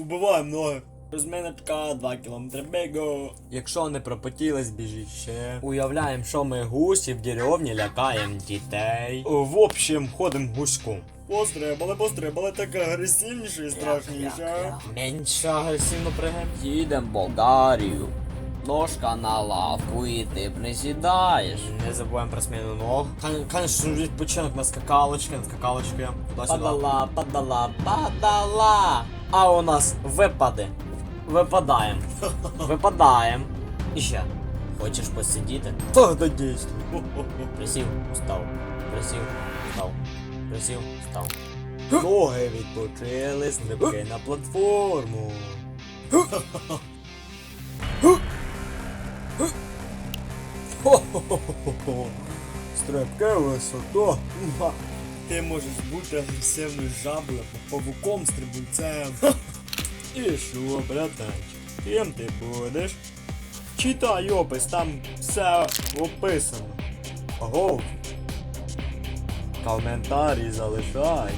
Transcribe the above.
Убиваємо ноги. Розминочка, 2 кілометри бігу. Якщо не пропотілись, біжіть ще. Уявляємо, що ми гусі в деревні лякаємо дітей. О, В общем, ходимо гуськом. Пострибали, пострибали, так агресивніше і страшніше. Менше агресивно пригем. Їдемо в Болгарію. Ножка на лавку і ти присідаєш. Не забуваємо про зміну ног. Конечно, відпочинок на скакалочки, на скакалочки. Падала, падала, падала. А у нас випади. Випадаємо. Випадаємо. І ще. Хочеш посидіти? Так, да дійсно. Присів, встав. Присів, встав. Присів, встав. Ноги відпочили, стрибки на платформу. Стрибки високо. Ти можеш бути агресивною жабою, павуком стрибунцем. І що, братанчик, ким ти будеш? Читай опис, там все описано. Гов. Коментарі залишай.